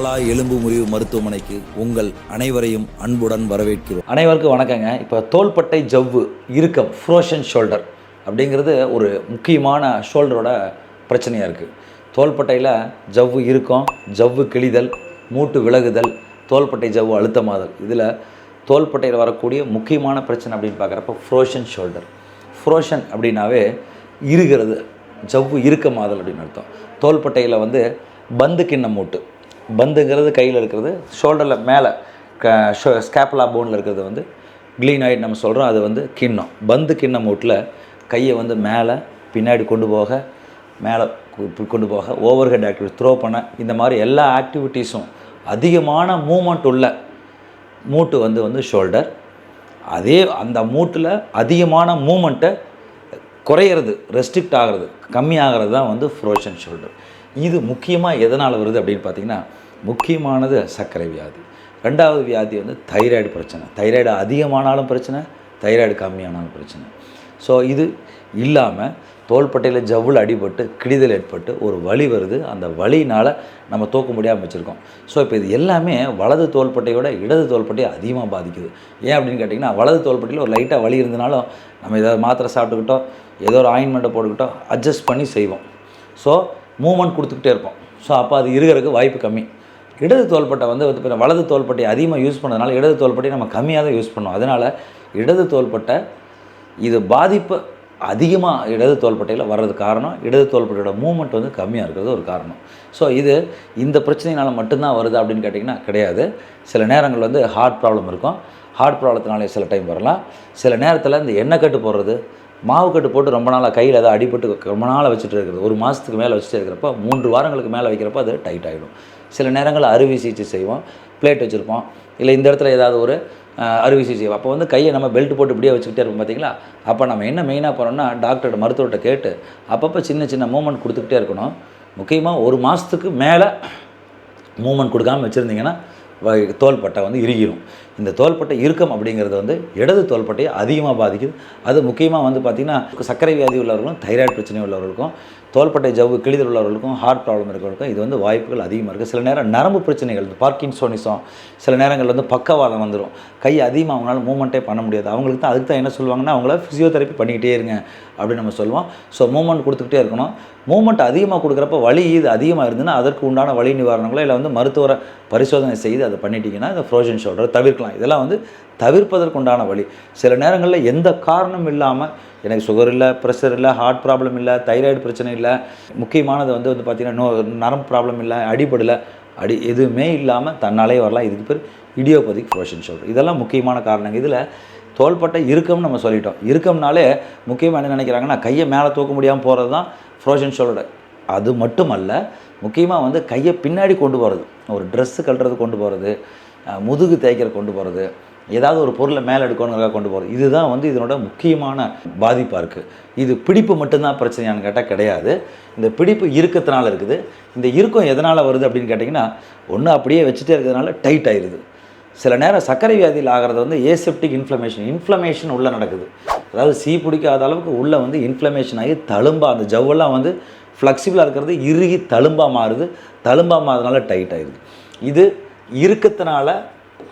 பாலா எலும்பு முறிவு மருத்துவமனைக்கு உங்கள் அனைவரையும் அன்புடன் வரவேற்கிறோம். அனைவருக்கும் வணக்கங்க. இப்போ தோள்பட்டை ஜவ்வு இறுக்கம் ஃப்ரோஷன் ஷோல்டர் அப்படிங்கிறது ஒரு முக்கியமான ஷோல்டரோட பிரச்சனையாக இருக்குது தோள்பட்டையில் ஜவ்வு இறுக்கம் ஜவ்வு கிழிதல் மூட்டு விலகுதல் தோள்பட்டை ஜவ்வு அழுத்தமாதல். இதில் தோள்பட்டையில் வரக்கூடிய முக்கியமான பிரச்சனை அப்படின்னு பார்க்குறப்ப ஃப்ரோஷன் ஷோல்டர் ஃப்ரோஷன் அப்படின்னாவே இருகிறது ஜவ்வு இறுக்கமாதல் அப்படின்னு அர்த்தம். தோள்பட்டையில் வந்து பந்து கிண்ண மூட்டு. பந்துங்கிறது கையில் இருக்கிறது ஷோல்டரில் மேலே க ஸ்கேப்பலா போனில் இருக்கிறது வந்து க்ளீனாய்டு நம்ம சொல்கிறோம் அது வந்து கிண்ணம். பந்து கிண்ணம் மூட்டில் கையை வந்து மேலே பின்னாடி கொண்டு போக மேலே கொண்டு போக ஓவர் ஹெட் ஆக்டிவிட்டி த்ரோ பண்ண இந்த மாதிரி எல்லா ஆக்டிவிட்டீஸும் அதிகமான மூமெண்ட் உள்ள மூட்டு வந்து வந்து ஷோல்டர் அதே அந்த மூட்டில் அதிகமான மூமெண்ட்டை குறையிறது ரெஸ்ட்ரிக்ட் ஆகிறது கம்மியாகிறது தான் வந்து ஃப்ரோஷன் ஷோல்டர் இது முக்கியமாக எதனால் வருது அப்படின்னு பார்த்தீங்கன்னா முக்கியமானது சர்க்கரை வியாதி. ரெண்டாவது வியாதி வந்து தைராய்டு பிரச்சனை. தைராய்டு அதிகமானாலும் பிரச்சனை தைராய்டு கம்மியானாலும் பிரச்சனை. ஸோ இது இல்லாமல் தோள்பட்டையில் ஜவ்வில் அடிபட்டு கிடிதல் ஏற்பட்டு ஒரு வலி வருது. அந்த வலினால் நம்ம தூக்க முடியாமல் வச்சுருக்கோம். ஸோ இப்போ இது எல்லாமே வலது தோள்பட்டையோட இடது தோள்பட்டையை அதிகமாக பாதிக்குது. ஏன் அப்படின்னு கேட்டிங்கன்னா வலது தோள்பட்டையில் ஒரு லைட்டாக வலி இருந்தனாலும் நம்ம ஏதாவது மாத்திரை சாப்பிட்டுக்கிட்டோம் ஏதோ ஒரு ஆயின்மெண்ட்டை போட்டுக்கிட்டோம் அட்ஜஸ்ட் பண்ணி செய்வோம். ஸோ மூமெண்ட் கொடுத்துக்கிட்டே இருப்போம். ஸோ அப்போ அது இருக்கிறதுக்கு வாய்ப்பு கம்மி. இடது தோள்பட்டை வந்து வந்து வலது தோள்பட்டை அதிகமாக யூஸ் பண்ணதுனால இடது தோள்பட்டை நம்ம கம்மியாக தான் யூஸ் பண்ணோம் அதனால் இடது தோள்பட்டை இது பாதிப்பு அதிகமாக இடது தோள்பட்டையில் வர்றது காரணம் இடது தோள்பட்டையோட மூமெண்ட் வந்து கம்மியாக இருக்கிறது ஒரு காரணம். ஸோ இது இந்த பிரச்சனையினால் மட்டும்தான் வருது அப்படின்னு கேட்டிங்கன்னா கிடையாது. சில நேரங்கள் வந்து ஹார்ட் ப்ராப்ளம் இருக்கும். ஹார்ட் ப்ராப்ளத்தினாலே சில டைம் வரலாம். சில நேரத்தில் இந்த எண்ணெய் கட்டு போடுறது மாவு கட்டு போட்டு ரொம்ப நாளாக கையில் ஏதாவது அடிபட்டு ரொம்ப நாளாக வச்சுட்டு இருக்கிறது ஒரு மாதத்துக்கு மேலே வச்சுட்டு இருக்கிறப்ப மூன்று வாரங்களுக்கு மேலே வைக்கிறப்ப அது டைட் ஆகிடும் சில நேரங்களில் அறுவை சிகிச்சை செய்வோம் பிளேட் வச்சுருப்போம். இல்லை இந்த இடத்துல ஏதாவது ஒரு அறுவை சிகிச்சை. செய்வோம் அப்போ வந்து கையை நம்ம பெல்ட் போட்டு இப்படியே வச்சுக்கிட்டே இருப்போம் பார்த்தீங்களா அப்போ நம்ம என்ன மெயினாக போகிறோம்னா டாக்டர்கிட்ட மருத்துவர்கிட்ட கேட்டு அப்பப்போ சின்ன சின்ன மூமெண்ட் கொடுத்துக்கிட்டே இருக்கணும். முக்கியமாக ஒரு மாதத்துக்கு மேலே மூமெண்ட் கொடுக்காம வச்சுருந்தீங்கன்னா வ- தோள்பட்டை வந்து இறுகிடும் இந்த தோள்பட்டை இறுக்கம் அப்படிங்கிறது வந்து இடது தோள்பட்டையை அதிகமாக பாதிக்குது. அது முக்கியமாக வந்து பார்த்திங்கன்னா சர்க்கரை வியாதி உள்ளவர்களும் தைராய்டு பிரச்சனை உள்ளவர்களுக்கும் தோள்பட்டை ஜவ்வு கிழிதல் உள்ளவர்களுக்கும் ஹார்ட் ப்ராப்ளம் இருக்கிறவங்களுக்கும் இது வந்து வாய்ப்புகள் அதிகமாக இருக்குது சில நேரம் நரம்பு பிரச்சனைகள் பார்க்கின்சோனிசம் சில நேரங்களில் வந்து பக்கவாதம் வந்துடும் கை அதிகமாக அவங்களால மூமெண்ட்டே பண்ண முடியாது. அவங்களுக்கு தான் அதுக்கு தான் என்ன சொல்லுவாங்கன்னா அவங்கள ஃபிசியோதெரப்பி பண்ணிக்கிட்டே இருங்க அப்படின்னு நம்ம சொல்லுவோம். ஸோ மூமெண்ட் கொடுத்துக்கிட்டே இருக்கணும். மூமெண்ட் அதிகமாக கொடுக்குறப்ப வலி இது அதிகமாக இருந்ததுன்னா அதற்கு உண்டான வலி நிவாரணங்களோ இல்லை வந்து மருத்துவரை பரிசோதனை செய்து அதை பண்ணிட்டீங்கன்னா இந்த ஃப்ரோஜன் ஷோல்டர் தவிர்க்கலாம். இதெல்லாம் வந்து தவிர்ப்பதற்குண்டான வழி. சில நேரங்களில் எந்த காரணம் இல்லாமல் எனக்கு சுகர் இல்லை ப்ரெஷர் இல்லை ஹார்ட் ப்ராப்ளம் இல்லை தைராய்டு பிரச்சனை இல்லை முக்கியமானது வந்து வந்து பார்த்திங்கன்னா நோ நரம்பு ப்ராப்ளம் இல்லை அடிபடலை அடி எதுவுமே இல்லாமல் தன்னாலே வரலாம். இதுக்கு பேர் இடியோபதிக் ஃப்ரோஷன் ஷோல்டர் இதெல்லாம் முக்கியமான காரணம் இதில் தோள்பட்டை இறுக்கம்னு நம்ம சொல்லிட்டோம். இறுக்கம்னாலே முக்கியமாக என்ன நினைக்கிறாங்கன்னா கையை மேலே தூக்க முடியாமல் போகிறது தான் ஃப்ரோஷன் ஷோல்டர் அது மட்டுமல்ல முக்கியமாக வந்து கையை பின்னாடி கொண்டு போகிறது ஒரு ட்ரெஸ்ஸு கழுறது கொண்டு போகிறது முதுகு தேய்க்கிற கொண்டு போகிறது ஏதாவது ஒரு பொருளை மேலே எடுக்கணுங்கிறதுக்காக கொண்டு போகிறது இதுதான் வந்து இதனோட முக்கியமான பாதிப்பாக இருக்குது இது பிடிப்பு மட்டும்தான் பிரச்சனையான்னு கேட்டால் கிடையாது. இந்த பிடிப்பு இறுக்கத்தினால இருக்குது. இந்த இறுக்கம் எதனால் வருது அப்படின்னு கேட்டிங்கன்னா ஒன்று அப்படியே வச்சுட்டே இருக்கிறதுனால டைட் ஆயிடுது சில நேரம் சர்க்கரை வியாதியில் ஆகிறது வந்து ஏசெப்டிக் இன்ஃப்ளமேஷன் இன்ஃப்ளமேஷன் உள்ளே நடக்குது. அதாவது சீ பிடிக்காத அளவுக்கு உள்ளே வந்து இன்ஃப்ளமேஷன் ஆகி தழும்பா அந்த ஜவ்வெல்லாம் வந்து ஃப்ளெக்சிபிளாக இருக்கிறது இறுகி தழும்பாக மாறுது. தழும்பாக மாறதுனால டைட் ஆயிடுது இது இருக்கத்தினால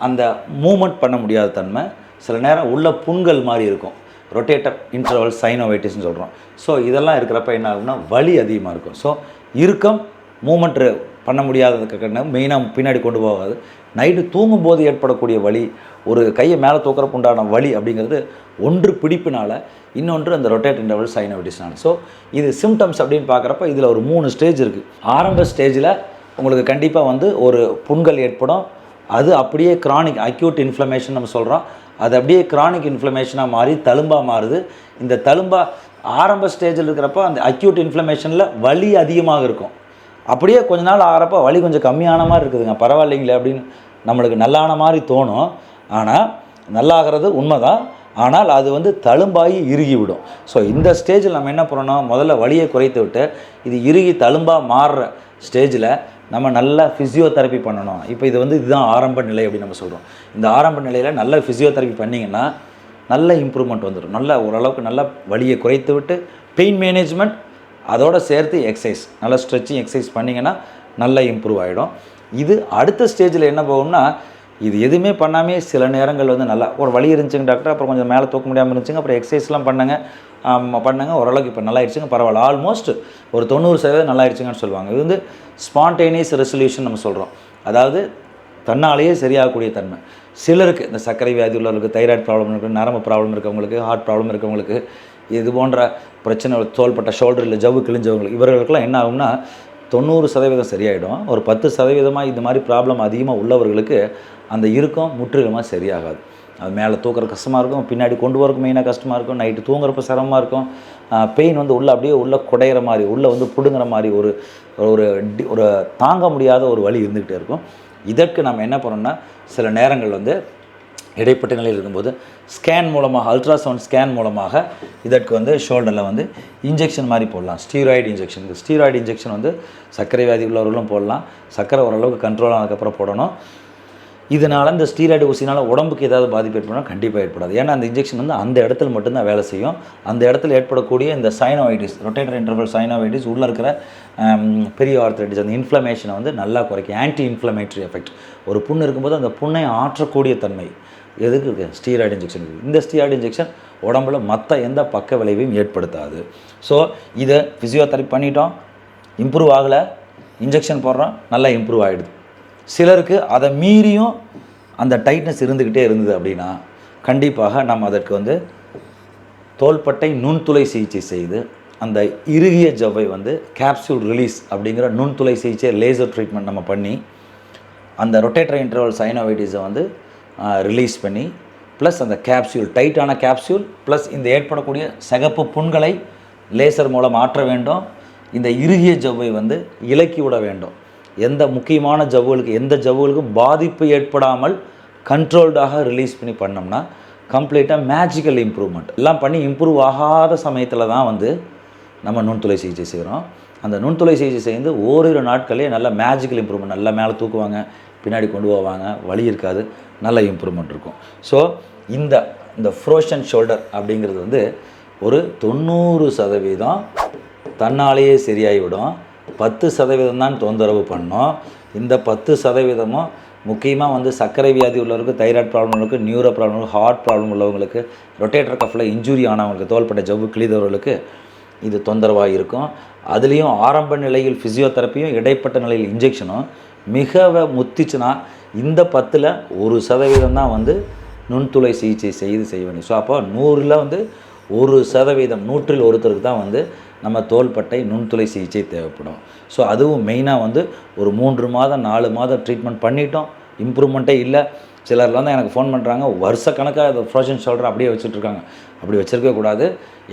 அந்த மூமெண்ட் பண்ண முடியாத தன்மை சில நேரம் உள்ள புண்கள் மாதிரி இருக்கும். ரொட்டேட்டர் இன்டர்வல் சைனோவைட்டிஸ்னு சொல்கிறோம் ஸோ இதெல்லாம் இருக்கிறப்ப என்ன ஆகும்னா வலி அதிகமாக இருக்கும். ஸோ இறுக்கம் மூமெண்ட் பண்ண முடியாததுக்கு மெயினாக பின்னாடி கொண்டு போகாது. நைட்டு தூங்கும்போது ஏற்படக்கூடிய வலி ஒரு கையை மேலே தூக்கிறப்ப உண்டான வலி அப்படிங்கிறது ஒன்று பிடிப்பினால் இன்னொன்று அந்த ரொட்டேட் இன்டர்வல் சைனோவைட்டிஸ்னால் ஸோ இது சிம்டம்ஸ் அப்படின்னு பார்க்குறப்ப இதில் ஒரு மூணு ஸ்டேஜ் இருக்குது ஆரம்ப ஸ்டேஜில் உங்களுக்கு கண்டிப்பாக வந்து ஒரு புண்கள் ஏற்படும். அது அப்படியே கிரானிக் அக்யூட் இன்ஃப்ளமேஷன் நம்ம சொல்கிறோம் அது அப்படியே கிரானிக் இன்ஃப்ளமேஷனாக மாறி தழும்பாக மாறுது. இந்த தழும்பா ஆரம்ப ஸ்டேஜில் இருக்கிறப்ப அந்த அக்யூட் இன்ஃப்ளமேஷனில் வலி அதிகமாக இருக்கும். அப்படியே கொஞ்ச நாள் ஆகிறப்ப வலி கொஞ்சம் கம்மியான மாதிரி இருக்குதுங்க. பரவாயில்லைங்களே அப்படின்னு நம்மளுக்கு நல்லான மாதிரி தோணும். ஆனால் நல்லாகிறது உண்மைதான். ஆனால் அது வந்து தழும்பாகி இறுகி விடும் ஸோ இந்த ஸ்டேஜில் நம்ம என்ன பண்ணணும்? முதல்ல வலியை குறைத்து விட்டு இது இறுகி தழும்பாக மாறுற ஸ்டேஜில் நம்ம நல்ல ஃபிசியோதெரப்பி பண்ணணும். இப்போ இது வந்து இதுதான் ஆரம்ப நிலை அப்படின்னு நம்ம சொல்கிறோம் இந்த ஆரம்ப நிலையில் நல்ல ஃபிசியோதெரப்பி பண்ணிங்கன்னா நல்ல இம்ப்ரூவ்மெண்ட் வந்துடும். நல்ல ஓரளவுக்கு நல்ல வழியை குறைத்து விட்டு பெயின் மேனேஜ்மெண்ட் அதோடு சேர்த்து எக்ஸசைஸ் நல்ல ஸ்ட்ரெச்சிங் எக்ஸசைஸ் பண்ணிங்கன்னா நல்லா இம்ப்ரூவ் ஆகிடும் இது அடுத்த ஸ்டேஜில் என்ன போகும்னா இது எதுவுமே பண்ணாமே சில நேரங்கள் வந்து நல்லா ஒரு வழி இருந்துச்சுங்க டாக்டர். அப்புறம் கொஞ்சம் மேலே தூக்க முடியாமல் இருந்துச்சுங்க. அப்புறம் எக்ஸசைஸ்லாம் பண்ணாங்க. ஆம், பண்ணாங்க. ஓரளவுக்கு இப்போ நல்லா ஆயிடுச்சுங்க பரவாயில்ல. ஆல்மோஸ்ட் ஒரு தொண்ணூறு சதவீதம் நல்லா ஆயிடுச்சுங்கன்னு சொல்லுவாங்க. இது வந்து ஸ்பான்டேனியஸ் ரெசல்யூஷன் நம்ம சொல்கிறோம் அதாவது தன்னாலேயே சரியாகக்கூடிய தன்மை. சிலருக்கு இந்த சர்க்கரை வியாதி உள்ளவர்களுக்கு தைராய்டு ப்ராப்ளம் இருக்குது நரம்பு ப்ராப்ளம் இருக்கவங்களுக்கு ஹார்ட் ப்ராப்ளம் இருக்கவங்களுக்கு இது போன்ற பிரச்சனை தோள்பட்ட ஷோல்டரில் ஜவ்வு கிழிஞ்சவங்களுக்கு இவர்களுக்கெல்லாம் என்ன ஆகும்னா தொண்ணூறு சதவீதம் சரியாயிடும். ஒரு பத்து சதவீதமாக இந்த மாதிரி ப்ராப்ளம் அதிகமாக உள்ளவர்களுக்கு அந்த இறுக்கம் முற்றிலுமாக சரியாகாது. அது மேலே தூக்குற கஷ்டமாக இருக்கும் பின்னாடி கொண்டு வரக்கு மெயினாக கஷ்டமாக இருக்கும் நைட்டு தூங்குறப்ப சிரமமாக இருக்கும். பெயின் வந்து உள்ளே அப்படியே உள்ளே குடையிற மாதிரி உள்ளே வந்து பிடுங்குற மாதிரி ஒரு ஒரு டி- ஒரு தாங்க முடியாத ஒரு வழி இருந்துக்கிட்டே இருக்கும். இதற்கு நம்ம என்ன பண்ணோம்னா சில நேரங்கள் வந்து இடைப்பட்ட நிலையில் இருக்கும்போது ஸ்கேன் மூலமாக அல்ட்ராசவுண்ட் ஸ்கேன் மூலமாக இதற்கு வந்து ஷோல்டரில் வந்து இன்ஜெக்ஷன் மாதிரி போடலாம். ஸ்டீராய்டு இன்ஜெக்ஷன் ஸ்டீராய்டு இன்ஜெக்ஷன் வந்து சர்க்கரை வியாதி உள்ளவர்களும் போடலாம். சர்க்கரை ஓரளவுக்கு கண்ட்ரோல் ஆனதுக்கப்புறம் போடணும். இதனால் இந்த ஸ்டீராய்டு ஊசினால் உடம்புக்கு ஏதாவது பாதிப்பு ஏற்படும் கண்டிப்பாக ஏற்படாது. ஏன்னா அந்த இன்ஜெக்ஷன் வந்து அந்த இடத்துல மட்டும்தான் வேலை செய்யும். அந்த இடத்துல ஏற்படக்கூடிய இந்த சைனோவைட்டிஸ் ரொட்டேட்டர் இன்டர்வல் சைனோவைட்டிஸ் உள்ளே இருக்கிற பெரிய ஆர்த்தரைட்டிஸ் அந்த இன்ஃப்ளமேஷனை வந்து நல்லா குறைக்கும். ஆன்டி இன்ஃப்ளமேட்டரி எஃபெக்ட் ஒரு புண்ணு இருக்கும்போது அந்த புண்ணை ஆற்றக்கூடிய தன்மை. எதுக்கு இருக்குது ஸ்டீராய்டு இன்ஜெக்ஷன் இருக்குது இந்த ஸ்டீராய்டு இன்ஜெக்ஷன் உடம்புல மற்ற எந்த பக்க விளைவையும் ஏற்படுத்தாது. ஸோ இதை ஃபிசியோதெரப்பி பண்ணிட்டோம். இம்ப்ரூவ் ஆகலை. இன்ஜெக்ஷன் போடுறோம். நல்லா இம்ப்ரூவ் ஆகிடுது சிலருக்கு அதை மீறியும் அந்த டைட்னஸ் இருந்துக்கிட்டே இருந்தது அப்படின்னா கண்டிப்பாக நம்ம அதற்கு வந்து தோள்பட்டை நுண்துளை சிகிச்சை செய்து அந்த இறுகிய ஜவ்வை வந்து கேப்சூல் ரிலீஸ் அப்படிங்கிற நுண்துளை சிகிச்சை லேசர் ட்ரீட்மெண்ட் நம்ம பண்ணி அந்த ரொட்டேட்டர் இன்டர்வல் சைனோவைட்டிஸை வந்து ரிலீஸ் பண்ணி ப்ளஸ் அந்த கேப்சியூல் டைட்டான கேப்சியூல் ப்ளஸ் இந்த ஏற்படக்கூடிய சிகப்பு புண்களை லேசர் மூலம் மாற்ற வேண்டும். இந்த இறுகிய ஜவ்வை வந்து இலக்கி விட வேண்டும். எந்த முக்கியமான ஜவ்வுகளுக்கு எந்த ஜவ்வுகளுக்கும் பாதிப்பு ஏற்படாமல் கண்ட்ரோல்டாக ரிலீஸ் பண்ணி பண்ணோம்னா கம்ப்ளீட்டாக மேஜிக்கல் இம்ப்ரூவ்மெண்ட் எல்லாம் பண்ணி இம்ப்ரூவ் ஆகாத சமயத்தில் தான் வந்து நம்ம நுண்துளை சிகிச்சை செய்கிறோம் அந்த நுண்துளை சிகிச்சை செய்து ஓரிரு நாட்களே நல்ல மேஜிக்கல் இம்ப்ரூவ்மெண்ட் நல்லா மேலே தூக்குவாங்க பின்னாடி கொண்டு போவாங்க வழி இருக்காது நல்ல இம்ப்ரூவ்மெண்ட் இருக்கும். ஸோ இந்த இந்த ஃப்ரோஷன் ஷோல்டர் அப்படிங்கிறது வந்து ஒரு தொண்ணூறு சதவீதம் தன்னாலேயே சரியாகிவிடும். பத்து சதவீதம் தான் தொந்தரவு பண்ணோம். இந்த பத்து சதவீதமும் முக்கியமாக வந்து சர்க்கரை வியாதி உள்ளவருக்கு தைராய்டு ப்ராப்ளம் உள்ளவருக்கு நியூரோ ப்ராப்ளம் ஹார்ட் ப்ராப்ளம் உள்ளவங்களுக்கு ரொட்டேட்டர் கஃபில் இன்ஜுரி ஆனவங்களுக்கு தோள்பட்ட ஜவ்வு கிழிதவர்களுக்கு இது தொந்தரவாக இருக்கும். அதுலேயும் ஆரம்ப நிலையில் ஃபிசியோதெரப்பியும் இடைப்பட்ட நிலையில் இன்ஜெக்ஷனும் மிக முத்திச்சுன்னா இந்த பத்தில் ஒரு சதவீதம் தான் வந்து நுண்துளை சிகிச்சை செய்து செய்ய வேண்டும். ஸோ அப்போ நூறில் வந்து ஒரு சதவீதம் நூற்றில் ஒருத்தருக்கு தான் வந்து நம்ம தோள்பட்டை நுண்துளை சிகிச்சை தேவைப்படும். ஸோ அதுவும் மெயினாக வந்து ஒரு மூன்று மாதம் நாலு மாதம் ட்ரீட்மெண்ட் பண்ணிட்டோம். இம்ப்ரூவ்மெண்ட்டே இல்லை. சிலர்லாம் தான் எனக்கு ஃபோன் பண்ணுறாங்க வருஷ கணக்காக அது ஃப்ரோஷன் ஷோல்டர் அப்படியே வச்சுட்ருக்காங்க. அப்படி வச்சிருக்கவே கூடாது.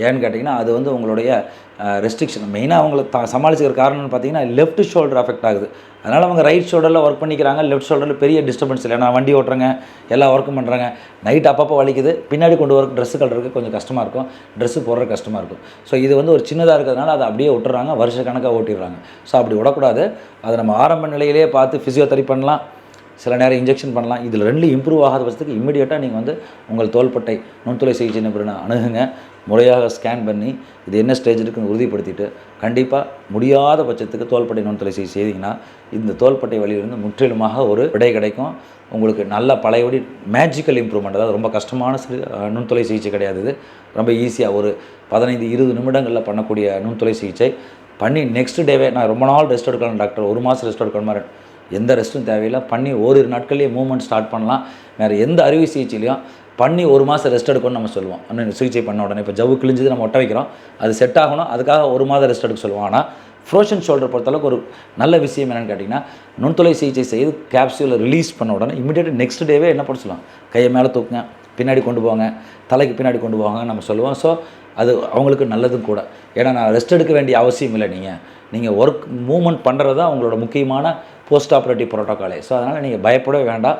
ஏன்னு கேட்டிங்கன்னா அது வந்து உங்களுடைய ரெஸ்ட்ரிக்ஷன் மெயினாக அவங்கள த சமாளிச்சுக்கிற காரணம்னு பார்த்தீங்கன்னா லெஃப்ட் ஷோல்டர் அஃபெக்ட் ஆகுது. அதனால் அவங்க ரைட் ஷோல்டரில் ஒர்க் பண்ணிக்கிறாங்க லெஃப்ட் ஷோல்டரில் பெரிய டிஸ்டர்பன்ஸ் இல்லை. நான் வண்டி ஓட்டுறேங்க எல்லா ஒர்க்கும் பண்ணுறாங்க நைட் அப்பப்போ வலிக்குது. பின்னாடி கொண்டு வர ட்ரெஸ்ஸு கட்டுறதுக்கு கொஞ்சம் கஷ்டமாக இருக்கும். ட்ரெஸ்ஸு போடுற கஷ்டமாக இருக்கும். ஸோ இது வந்து ஒரு சின்னதாக இருக்கிறதுனால அதை அப்படியே விட்டுறாங்க வருஷ கணக்காக ஓட்டிடுறாங்க. ஸோ அப்படி விடக்கூடாது. அதை நம்ம ஆரம்ப நிலையிலேயே பார்த்து ஃபிசியோதெரப்பி பண்ணலாம். சில நேரம் இன்ஜெக்ஷன் பண்ணலாம். இதில் ரெண்டு இம்ப்ரூவ் ஆகாத பட்சத்துக்கு இம்மிடியேட்டாக நீங்கள் வந்து உங்கள் தோள்பட்டை நுண்துளை சிகிச்சை நிபுணரை அணுகுங்க. முறையாக ஸ்கேன் பண்ணி இது என்ன ஸ்டேஜ் இருக்குன்னு உறுதிப்படுத்திட்டு கண்டிப்பாக முடியாத பட்சத்துக்கு தோள்பட்டை நுண்துளை சிகிச்சை செய்தீங்கன்னா இந்த தோள்பட்டை வழியிலிருந்து முற்றிலுமாக ஒரு விடை கிடைக்கும். உங்களுக்கு நல்ல பழையபடி மேஜிக்கல் இம்ப்ரூவ்மெண்ட் அதாவது ரொம்ப கஷ்டமான சிறு நுண்துளை சிகிச்சை கிடையாது இது. ரொம்ப ஈஸியாக ஒரு பதினைந்து இருபது நிமிடங்களில் பண்ணக்கூடிய நுண்துளை சிகிச்சை. பண்ணி நெக்ஸ்ட் டேவே நான் ரொம்ப நாள் ரெஸ்ட் எடுக்கலாம் டாக்டர் ஒரு மாதம் ரெஸ்ட் எடுக்கணும் மாதிரி எந்த ரெஸ்ட்டும் தேவையில்லை. பண்ணி ஓரிரு நாட்கள்லேயே மூவ்மெண்ட் ஸ்டார்ட் பண்ணலாம். வேறு எந்த அறுவை சிகிச்சையிலையும் பண்ணி ஒரு மாதம் ரெஸ்ட் எடுக்கணும்னு நம்ம சொல்லுவோம். இன்னும் சிகிச்சை பண்ண உடனே இப்போ ஜவ்வு கிழிஞ்சது நம்ம ஒட்ட வைக்கிறோம். அது செட் ஆகணும். அதுக்காக ஒரு மாதம் ரெஸ்ட் எடுக்க சொல்லுவோம். ஆனால் ஃப்ரோஷன் ஷோல்டர் பொறுத்தளவுக்கு ஒரு நல்ல விஷயம் என்னென்னு கேட்டிங்கன்னா நுண்துளை சிகிச்சை செய்து கேப்சியூலை ரிலீஸ் பண்ண உடனே இமீடியட்டாக நெக்ஸ்ட் டேவே என்ன பண்ண சொல்லலாம் கையை மேலே தூக்குங்க. பின்னாடி கொண்டு போவாங்க தலைக்கு பின்னாடி கொண்டு போவாங்க நம்ம சொல்லுவோம். ஸோ அது அவங்களுக்கு நல்லதும் கூட. ஏன்னா நான் ரெஸ்ட் எடுக்க வேண்டிய அவசியம் இல்லை. நீங்கள் நீங்கள் ஒர்க் மூவ்மெண்ட் பண்ணுறது தான் உங்களோட முக்கியமான போஸ்ட் ஆப்ரேட்டிவ் ப்ரோட்டோக்காலே ஸோ அதனால் நீங்கள் பயப்படவே வேண்டாம்.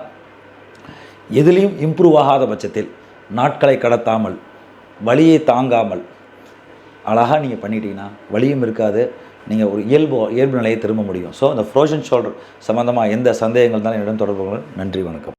எதிலையும் இம்ப்ரூவ் ஆகாத பட்சத்தில் நாட்களை கடத்தாமல் வலியை தாங்காமல் அழகாக நீங்கள் பண்ணிட்டீங்கன்னா வலியும் இருக்காது. நீங்கள் ஒரு இயல்பு இயல்பு நிலையை திரும்ப முடியும். ஸோ இந்த ஃப்ரோஷன் ஷோல்டர் சம்மந்தமாக எந்த சந்தேகங்கள் தான் என்னிடம் தொடர்பு நன்றி வணக்கம்.